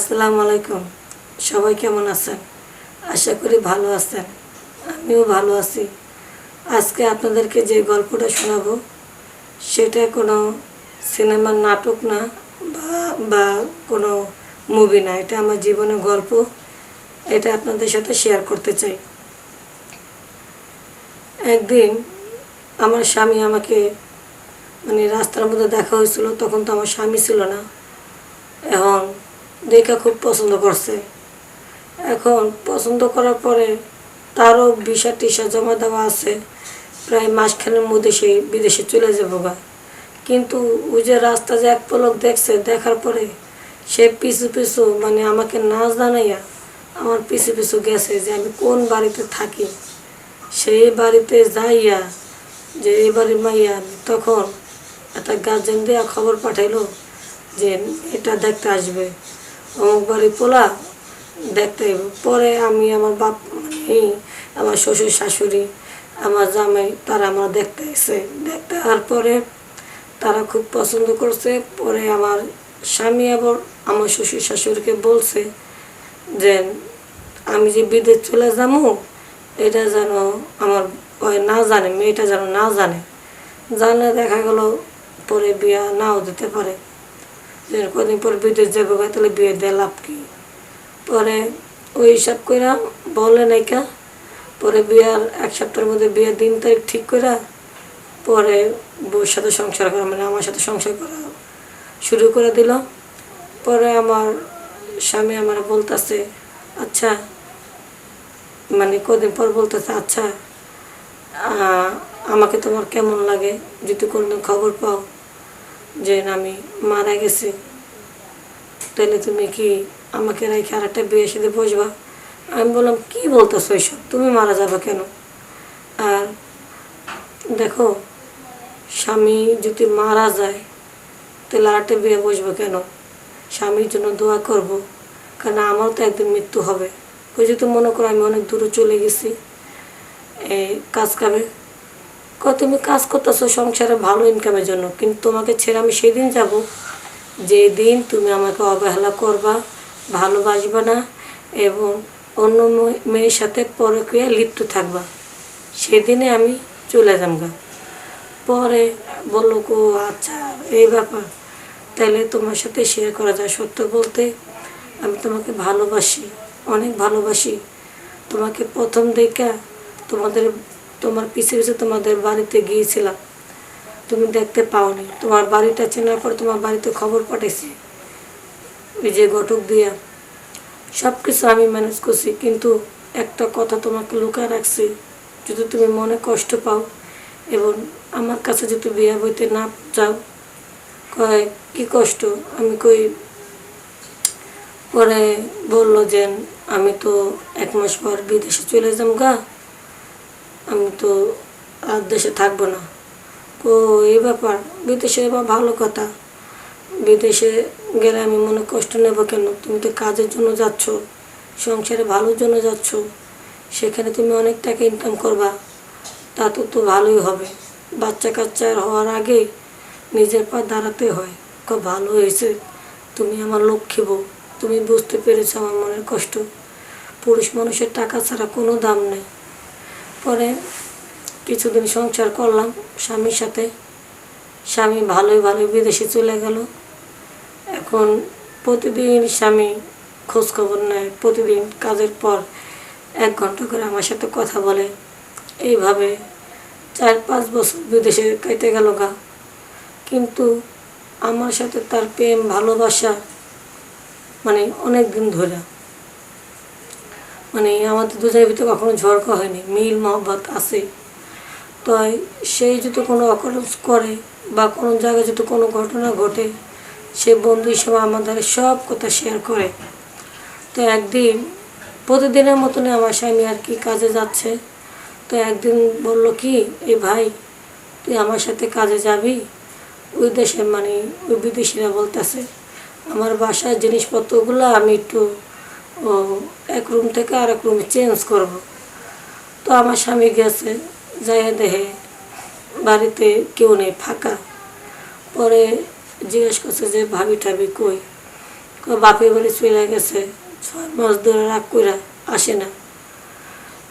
আসসালামু আলাইকুম। সবাই কেমন আছেন? আশা করি ভালো আছেন। আমিও ভালো আছি। আজকে আপনাদেরকে যে গল্পটা শোনাবো, সেটা কোনো সিনেমার নাটক না, বা বা কোনো মুভি না। এটা আমার জীবনের গল্প। এটা আপনাদের সাথে শেয়ার করতে চাই। একদিন আমার স্বামী আমাকে মানে রাস্তার মধ্যে দেখা হয়েছিল, তখন তো আমার স্বামী ছিল না। এখন দেখা খুব পছন্দ করছে। এখন পছন্দ করার পরে তারও ভিসা টিসা জমা দেওয়া আছে। প্রায় মাসখানের মধ্যে সে বিদেশে চলে যাব বা কিন্তু ওই যে রাস্তা যে এক পলক দেখছে, দেখার পরে সে পিছু পিছু মানে আমাকে না জানাইয়া আমার পিছু পিছু গেছে যে আমি কোন বাড়িতে থাকি। সেই বাড়িতে যাইয়া যে এই বাড়ির মাইয়া তখন একটা গার্জেন দেওয়া খবর পাঠাইলো যে এটা দেখতে আসবে। অমুক বাড়ি পোলা, দেখতে পরে আমি আমার বাপ মানে আমার শ্বশুর, শাশুড়ি, আমার জামাই, তারা আমার দেখতে এসে, দেখতে আসার পরে তারা খুব পছন্দ করছে। পরে আমার স্বামী আবার আমার শ্বশুর, শাশুড়িকে বলছে যে, আমি যে বিদেশ চলে যাব, এটা যেন আমার না জানে, মেয়েটা যেন না জানে। জানলে দেখা গেল পরে বিয়া নাও দিতে পারে। কদিন পর বিদেশ যাবে তাহলে বিয়ে দিয়ে লাভ কি? পরে ওই হিসাব কইরা বলে নাইকা পরে বিয়ার এক সপ্তাহের মধ্যে বিয়ের দিন তারিখ ঠিক কইরা পরে বউর সাথে সংসার করা মানে আমার সাথে সংসার করা শুরু করে দিল। পরে আমার স্বামী আমার বলতেছে আচ্ছা মানে কদিন পর বলতেছে আচ্ছা আমাকে তোমার কেমন লাগে? যদি কোনো খবর পাও যে আমি মারা গেছি। তাহলে তুমি কি আমাকে রেখে আর একটা বিয়ে সাথে বসবা? আমি বললাম, কি বলতেছো এইসব তুমি মারা যাবে কেন? আর দেখো, স্বামী যদি মারা যায় তাহলে আর একটা বিয়ে বসবো কেন? স্বামীর জন্য দোয়া করব, কারণ আমারও তো একদিন মৃত্যু হবে। ওই যদি মনে করো আমি অনেক দূরে চলে গেছি কাজ কামে। ক, তুমি কাজ করতেছো সংসারে ভালো ইনকামের জন্য, কিন্তু তোমাকে ছেড়ে আমি সেদিন যাব। যে দিন তুমি আমাকে অবহেলা করবা, ভালোবাসবা না, এবং অন্য মেয়ের সাথে পরক্রিয়া লিপ্ত থাকবা, সেদিনে আমি চলে যামগা পরে বলল গো আচ্ছা এই ব্যাপার তাহলে তোমার সাথে শেয়ার করা যায়। সত্য বলতে, আমি তোমাকে ভালোবাসি, অনেক ভালোবাসি। তোমাকে প্রথম দেখা তোমাদের তোমার পিছে পিছে তোমাদের বাড়িতে গিয়েছিলাম, তুমি দেখতে পাওনি। তোমার বাড়িটা চেনার পর তোমার বাড়িতে খবর পাঠাইছি। ওই যে ঘটক দিয়া। সব কিছু আমি ম্যানেজ করছি, কিন্তু একটা কথা তোমাকে লুকায় রাখছি, যদি তুমি মনে কষ্ট পাও এবং আমার কাছে যদি বিয়া বইতে না যাও, কয়, কি কষ্ট? আমি কই, পরে বলল যে, আমি তো এক মাস পর বিদেশে চলে যাম গা। আমি তো আর দেশে থাকব না। ও এই ব্যাপার, বিদেশে এবার ভালো কথা। বিদেশে গেলে আমি মনে কষ্ট নেব কেন? তুমি তো কাজের জন্য যাচ্ছ, সংসারে ভালোর জন্য যাচ্ছ। সেখানে তুমি অনেক টাকা ইনকাম করবা, তা তো তো ভালোই হবে। বাচ্চা কাচ্চার হওয়ার আগে নিজের পা দাঁড়াতে হয়। খুব ভালো হয়েছে। তুমি আমার লক্ষ্মী বউ, তুমি বুঝতে পেরেছ আমার মনের কষ্ট। পুরুষ মানুষের টাকা ছাড়া কোনো দাম নেই। পরে কিছুদিন সংসার করলাম স্বামীর সাথে। স্বামী ভালোই ভালোই বিদেশে চলে গেল। এখন প্রতিদিন স্বামী খোঁজখবর নেয়। প্রতিদিন কাজের পর এক ঘণ্টা করে আমার সাথে কথা বলে। এইভাবে চার পাঁচ বছর বিদেশে কেটে গেল গা। কিন্তু আমার সাথে তার প্রেম, ভালোবাসা মানে অনেক দিন ধরে। মানে আমাদের দুজনের ভিতরে কখনো ঝড়কা হয়নি, মিল, মহব্বত আছে। তো সেই যদি কোনো অকরণস করে বা কোনো জায়গায় যদি কোনো ঘটনা ঘটে, সে বন্ধু হিসেবে আমাদের সব কথা শেয়ার করে। তো একদিন প্রতিদিনের মতনই আমার স্বামী আর কি কাজে যাচ্ছে। তো একদিন বলল, কি? এই ভাই, তুই আমার সাথে কাজে যাবি? ওই দেশে মানে ওই বিদেশিরা বলতেছে, আমার বাসার জিনিসপত্রগুলো আমি একটু এক রুম থেকে আরেক রুমে চেঞ্জ করব। তো আমার স্বামী গেছে, যাই দেখে বাড়িতে কেউ নেই, ফাঁকা। পরে জিজ্ঞেস করছে যে, ভাবি টাবি কই? বাপের বাড়ি চলে গেছে, ছয় মাস ধরে রাগ করে আসে না।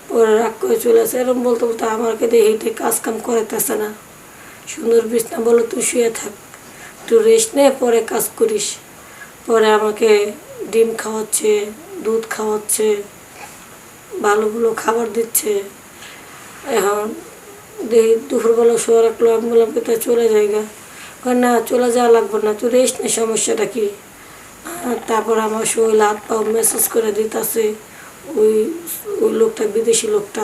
পরে রাগ করে চলে আসে এরকম বলতে বলতে আমাকে দেখে কাজ কাম করাইতেছে না। সুন্দর বিছনা বলো, তুই শুয়ে থাক তুই রেস্ট নে, পরে কাজ করিস। পরে আমাকে ডিম খাওয়াচ্ছে দুধ খাওয়াচ্ছে ভালো ভালো খাবার দিচ্ছে। এখন দেখি দুপুরবেলা শোয়া রাখল আমি বললাম কোথায় চলে যাইগা কয়, না, চলে যাওয়া লাগবে না, তুই রেস্ট নে, সমস্যাটা কি? তারপর আমার শরীর হাত পাও মেসেজ করে দিতেছে, ওই ওই লোকটা, বিদেশি লোকটা।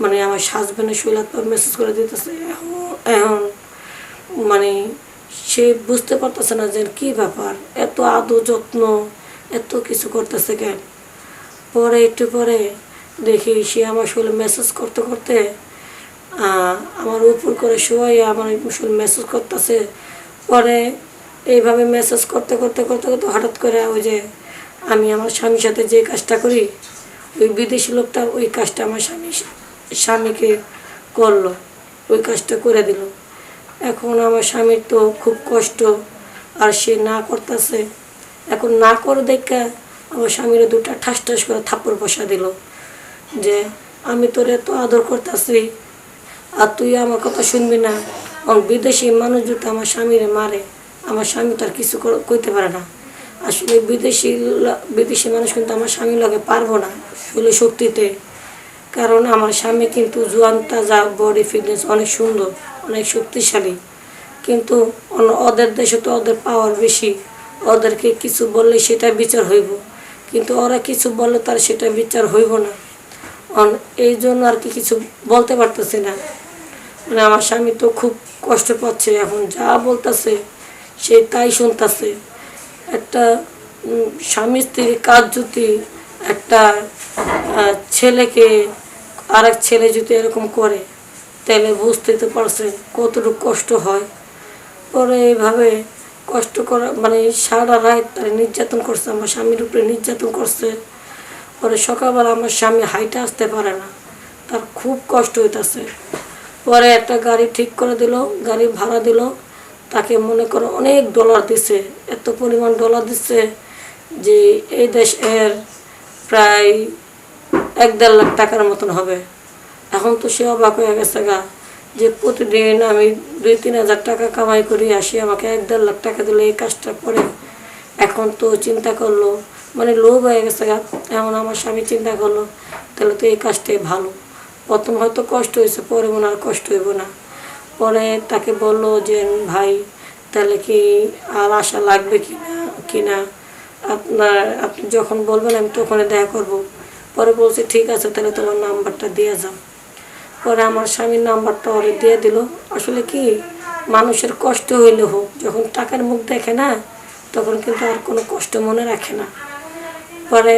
মানে আমার হাজব্যান্ডের শরীর হাত পাও মেসেজ করে দিতেছে। এখন মানে সে বুঝতে পারতেছে না যে কী ব্যাপার, এত আদৌ যত্ন। এত কিছু করতেছে কেন পরে, একটু পরে দেখি সে আমার শরীরে মেসেজ করতে করতে আমার উপর করে শোয়াই আমার শরীর মেসেজ করতেছে। পরে এইভাবে মেসেজ করতে করতে করতে করতে হঠাৎ করে ওই যে আমি আমার স্বামীর সাথে যে কাজটা করি, ওই বিদেশি লোকটা ওই কাজটা আমার স্বামী, স্বামীকে করল, ওই কাজটা করে দিল। এখন আমার স্বামীর তো খুব কষ্ট, আর সে না করতেছে। এখন না করে দেখা আমার স্বামীর দুটা ঠাস ঠাস করে থাপ্পড় বসা দিল যে, আমি তোর এত আদর করতেছি আর তুই আমার কথা শুনবি না। এবং বিদেশি মানুষ যদি আমার স্বামীরে মারে, আমার স্বামী তার কিছু কইতে পারে না। আসলে বিদেশি বিদেশি মানুষ কিন্তু আমার স্বামী লগে পারব না শৈল শক্তিতে। কারণ আমার স্বামী কিন্তু জোয়ান, তাজা, বডি ফিটনেস অনেক সুন্দর, অনেক শক্তিশালী। কিন্তু অন্য, ওদের দেশে তো ওদের পাওয়ার বেশি। ওদেরকে কিছু বললে সেটা বিচার হইব। কিন্তু ওরা কিছু বললে তার সেটা বিচার হইব না। এই জন্য আর কি কিছু বলতে পারতেছে না। মানে আমার স্বামী তো খুব কষ্ট পাচ্ছে এখন, যা বলতেছে সে তাই শুনতেছে। একটা স্বামী স্ত্রীর কাজ যদি একটা ছেলেকে আর এক ছেলে যদি এরকম করে, তাহলে বুঝতে তো পারছেন কতটুকু কষ্ট হয়। পরে এইভাবে কষ্ট করা মানে সারা রাত তারা নির্যাতন করছে, আমার স্বামীর উপরে নির্যাতন করছে। পরে সকালবেলা আমার স্বামী হাইটে আসতে পারে না। তার খুব কষ্ট হইতাছে। পরে একটা গাড়ি ঠিক করে দিল, গাড়ি ভাড়া দিল। তাকে মনে করো অনেক ডলার দিছে, এত পরিমাণ ডলার দিচ্ছে যে এই দেশের প্রায় এক দেড় লাখ টাকার মতন হবে। এখন তো সে অবাক হয়ে গেছে গা। যে প্রতিদিন আমি দুই, তিন হাজার টাকা কামাই করি আসি, আমাকে এক দেড় লাখ টাকা দিলে এই কাজটা করে। এখন তো চিন্তা করল মানে লোভ হয়ে গেছে এমন আমার স্বামী চিন্তা করল, তাহলে তো এই কাজটাই ভালো। প্রথম হয়তো কষ্ট হয়েছে, পরে মনে আর কষ্ট হইব না। পরে তাকে বলল যে, ভাই, তাহলে কি আর আশা লাগবে কি না কি না? আপনার, আপনি যখন বলবেন, আমি তখন দেখা করব। পরে বলছি, ঠিক আছে, তাহলে তোমার নাম্বারটা দিয়ে যাও। পরে আমার স্বামীর নাম্বারটা ওরে দিয়ে দিল। আসলে কি, মানুষের কষ্ট হইলে হোক, যখন টাকার মুখ দেখে না, তখন কিন্তু আর কোনো কষ্ট মনে রাখে না। পরে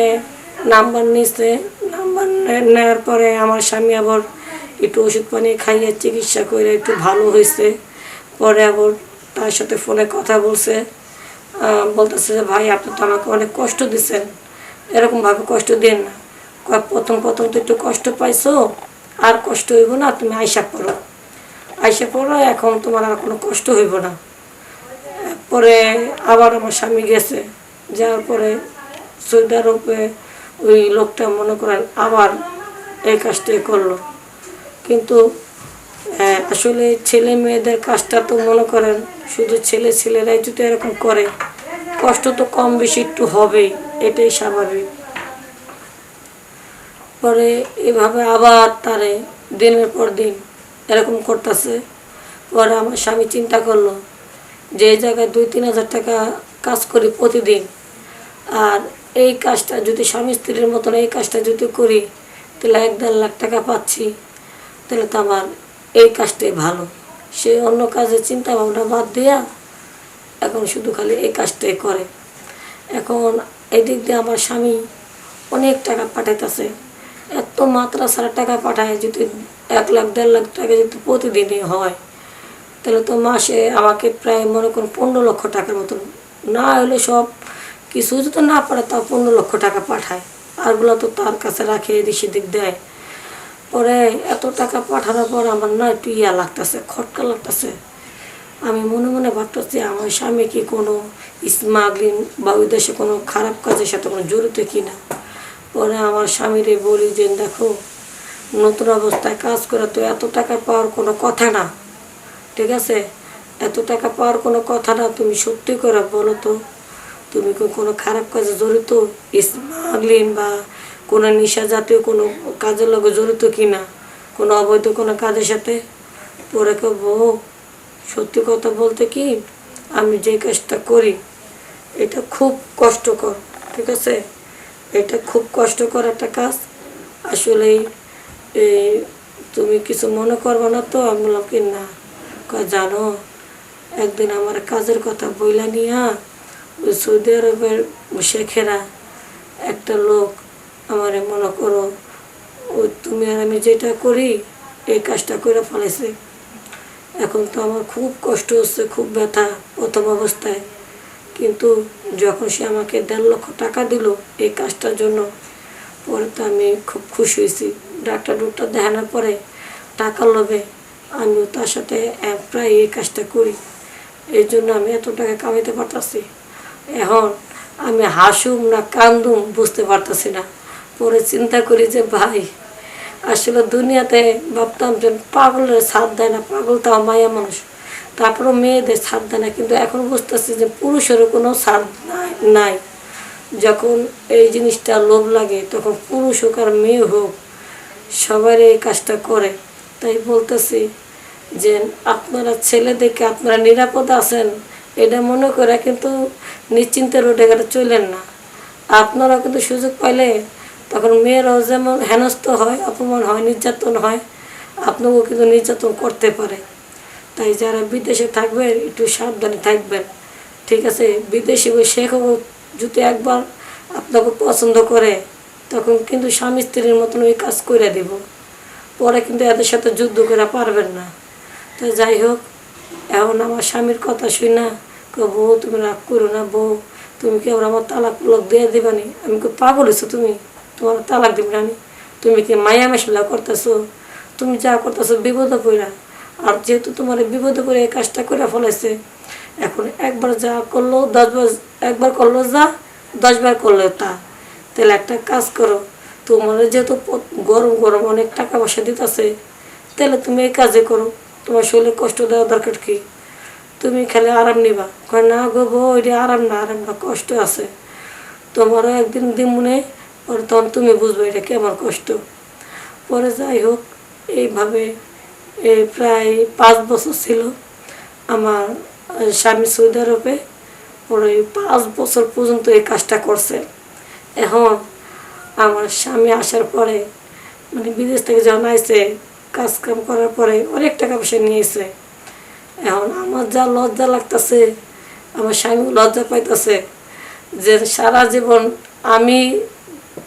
নাম্বার নিচ্ছে নাম্বার নেওয়ার পরে আমার স্বামী আবার একটু ওষুধ পানি খাইয়ে চিকিৎসা করে একটু ভালো হয়েছে পরে আবার তার সাথে ফোনে কথা বলছে। বলতেছে যে, ভাই, আপনি তো আমাকে অনেক কষ্ট দিচ্ছেন এরকমভাবে কষ্ট দিন না। প্রথম প্রথম তো একটু কষ্ট পাইছো আর কষ্ট হইব না, তুমি আইসা পড়ো। আইসা পড়ো, এখন তোমার আর কোনো কষ্ট হইব না। পরে আবার আমার স্বামী গেছে, যাওয়ার পরে সৌদি আরবে ওই লোকটা মনে করেন আবার এই কাজটাই করল। কিন্তু আসলে ছেলে মেয়েদের কাজটা তো মনে করেন শুধু ছেলে ছেলেরাই যদি এরকম করে, কষ্ট তো কম বেশি একটু হবেই, এটাই স্বাভাবিক। পরে এভাবে আবার তারে দিনের পর দিন এরকম করতেছে। পরে আমার স্বামী চিন্তা করল যে এই জায়গায় দুই, তিন হাজার টাকা কাজ করি প্রতিদিন। আর এই কাজটা যদি স্বামী স্ত্রীর মতন এই কাজটা যদি করি, তাহলে এক দেড় লাখ টাকা পাচ্ছি, তাহলে তো আমার এই কাজটাই ভালো। সে অন্য কাজের চিন্তা ভাবনা বাদ দিয়া এখন শুধু খালি এই কাজটাই করে। এখন এই দিক দিয়ে আমার স্বামী অনেক টাকা পাঠাইতেছে। এত মাত্রা ছাড়া টাকা পাঠায় যদি এক লাখ, দেড় লাখ টাকা যদি প্রতিদিনই হয়, তাহলে তো মাসে আমাকে প্রায় মনে করুন পনেরো লক্ষ টাকার মতন। না হলে সব কিছু যদি না পারে তাও পনেরো লক্ষ টাকা পাঠায়। আরগুলো তো তার কাছে রাখে, এদিক সেদিক দেয়। পরে এত টাকা পাঠানোর পর আমার না একটু ইয়া লাগতেছে, খটকা লাগতেছে। আমি মনে মনে ভাবতেছি, আমার স্বামী কি কোনো স্মাগলিং বা ওই দেশে কোনো খারাপ কাজের সাথে কোনো জড়িত কি না পরে আমার স্বামীরে বলি যে, দেখো, নতুন অবস্থায় কাজ করে তো এত টাকা পাওয়ার কোনো কথা না। ঠিক আছে? এত টাকা পাওয়ার কোনো কথা না। তুমি সত্যি করে বলো তো, তুমি কি কোনো খারাপ কাজে জড়িত? স্মাগলিং বা কোনো নেশা জাতীয় কোনো কাজের লগে জড়িত কি না? কোনো অবৈধ কোনো কাজের সাথে? পরে কেউ বউ, সত্যি কথা বলতে কি, আমি যে কাজটা করি, এটা খুব কষ্টকর। ঠিক আছে? এটা খুব কষ্টকর একটা কাজ। আসলে তুমি কিছু মনে করবে না তো? আমি বললাম কি, না। জানো, একদিন আমার কাজের কথা বইলা নিয়া ওই সৌদি আরবের শেখেরা একটা লোক আমার মনে করো, ওই তুমি আর আমি যেটা করি, এই কাজটা করে ফেলেছে এখন তো আমার খুব কষ্ট হচ্ছে, খুব ব্যথা প্রথম অবস্থায়। কিন্তু যখন সে আমাকে দেড় লক্ষ টাকা দিল, এই কাজটার জন্য, পরে তো আমি খুব খুশি হয়েছি। ডাক্তার ডক্টর দেখানোর পরে টাকা লোভে আমিও তার সাথে প্রায় এই কাজটা করি। এই জন্য আমি এত টাকা কামাইতে পারতাছি। এখন আমি হাসুম না কান্দুম বুঝতে পারতাছি না। পরে চিন্তা করি যে, ভাই, আসলে দুনিয়াতে ভাবতাম যে পাগলের সাথ দেয় না, পাগল তাও মায়া মানুষ। তারপরে মেয়েদের সাথ দেয় না। কিন্তু এখন বুঝতেছি যে পুরুষেরও কোনো সাথ নাই নাই। যখন এই জিনিসটা লোভ লাগে, তখন পুরুষ হোক আর মেয়ে হোক সবাই এই কাজটা করে। তাই বলতেছি যে আপনারা ছেলেদেরকে আপনারা নিরাপদ আছেন, এটা মনে করে কিন্তু নিশ্চিন্তে রোডে ঘাটে চলেন না। আপনারা কিন্তু সুযোগ পাইলে তখন মেয়েরাও যেমন হেনস্থ হয়, অপমান হয়, নির্যাতন হয়, আপনাকেও কিন্তু নির্যাতন করতে পারে। তাই যারা বিদেশে থাকবেন একটু সাবধানে থাকবেন। ঠিক আছে? বিদেশি ওই শেখও যদি একবার আপনাকে পছন্দ করে, তখন কিন্তু স্বামী স্ত্রীর মতন ওই কাজ করে দিব। পরে কিন্তু এদের সাথে যুদ্ধ করে পারবেন না। তো যাই হোক, এখন আমার স্বামীর কথা শুই না। বউ, তুমি রাগ করো না, বউ। তুমি কি আবার আমার তালাক লোক দিয়ে দিবানি আমি কি পাগল হয়েছো তুমি? তোমার তালাক দিবি না তুমি কি মায়া মেশলা করতেছো? তুমি যা করতেছো বিপদে পড়া আর যেহেতু তোমার বিপদে পড়ে এই কাজটা করে ফেলেছে, এখন একবার যা করল দশবার একবার করল যা দশবার করল তা। তাহলে একটা কাজ করো, তোমার যেহেতু গরম গরম অনেক টাকা পয়সা দিতেছে, তাহলে তুমি এই কাজে করো। তোমার শরীরে কষ্ট দেওয়া দরকার কি? তুমি খালি আরাম নিবা। কয়, না গো এটা আরাম না আরাম না, কষ্ট আছে। তোমারও একদিন দিমুনে পরে তখন তুমি বুঝবে এটা কেমন কষ্ট। পরে যাই হোক, এইভাবে এই প্রায় পাঁচ বছর ছিল আমার স্বামী সৌদি আরবে। পরে পাঁচ বছর পর্যন্ত এই কাজটা করছে। এখন আমার স্বামী আসার পরে মানে বিদেশ থেকে জানাইছে কাজ কাম করার পরে অনেক টাকা পয়সা নিয়েছে। এখন আমার যা লজ্জা লাগতেছে, আমার স্বামী লজ্জা পাইতেছে যে সারা জীবন আমি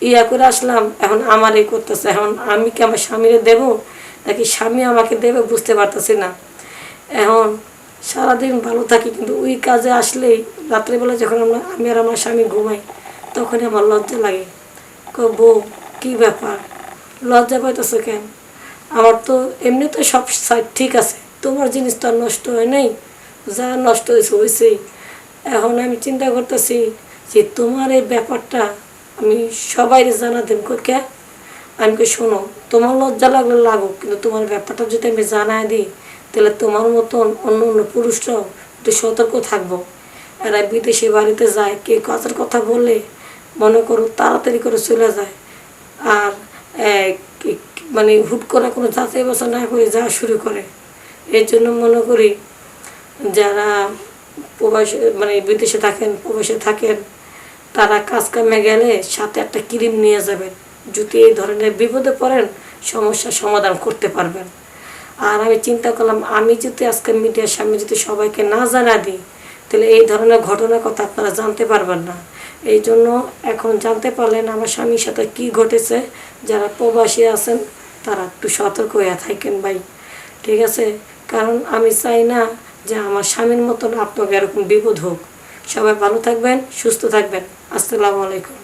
ইয়া করে আসলাম, এখন আমার এই করতেছে। এখন আমি কি আমার স্বামীরে দেবো? নাকি স্বামী আমাকে দেবে বুঝতে পারতেছি না। এখন সারাদিন ভালো থাকি, কিন্তু ওই কাজে আসলেই রাত্রেবেলা যখন আমরা, আমি আর আমার স্বামী ঘুমাই, তখনই আমার লজ্জা লাগে। বউ, কী ব্যাপার? লজ্জা পাইতেছো কেন? আমার তো এমনি তো সব সাইড ঠিক আছে, তোমার জিনিস তো আর নষ্ট হয় নাই, যা নষ্ট হয়েছে হয়েছেই। এখন আমি চিন্তা করতেছি যে তোমার এই ব্যাপারটা আমি সবাই জানা দেন কে? আমি শোনো তোমার লজ্জা লাগলে লাগুক, কিন্তু তোমার ব্যাপারটা যদি আমি জানাই দিই, তাহলে তোমার মতন অন্য অন্য পুরুষরাও একটু সতর্ক থাকব। এরা বিদেশি বাড়িতে যায় কে কাজের কথা বললে মনে করো তাড়াতাড়ি করে চলে যায়। আর মানে হুট করে কোনো যাচাই বাছা না করে যাওয়া শুরু করে। এর জন্য মনে করি যারা প্রবাসে মানে বিদেশে থাকেন, প্রবাসে থাকেন, তারা কাজ কামে গেলে সাথে একটা ক্রিম নিয়ে যাবেন। যদি এই ধরনের বিপদে পড়েন, সমস্যার সমাধান করতে পারবেন। আর আমি চিন্তা করলাম, আমি যদি আজকে মিডিয়ার সামনে যদি সবাইকে না জানা দিই, তাহলে এই ধরনের ঘটনার কথা আপনারা জানতে পারবেন না। এই জন্য এখন জানতে পারলেন আমার স্বামীর সাথে কি ঘটেছে, যারা প্রবাসী আছেন, তারা একটু সতর্ক হয়ে থাকেন ভাই। ঠিক আছে? কারণ আমি চাই না যে আমার স্বামীর মতন আপনাকে এরকম বিপদ হোক। সবাই ভালো থাকবেন, সুস্থ থাকবেন। আসসালামু আলাইকুম।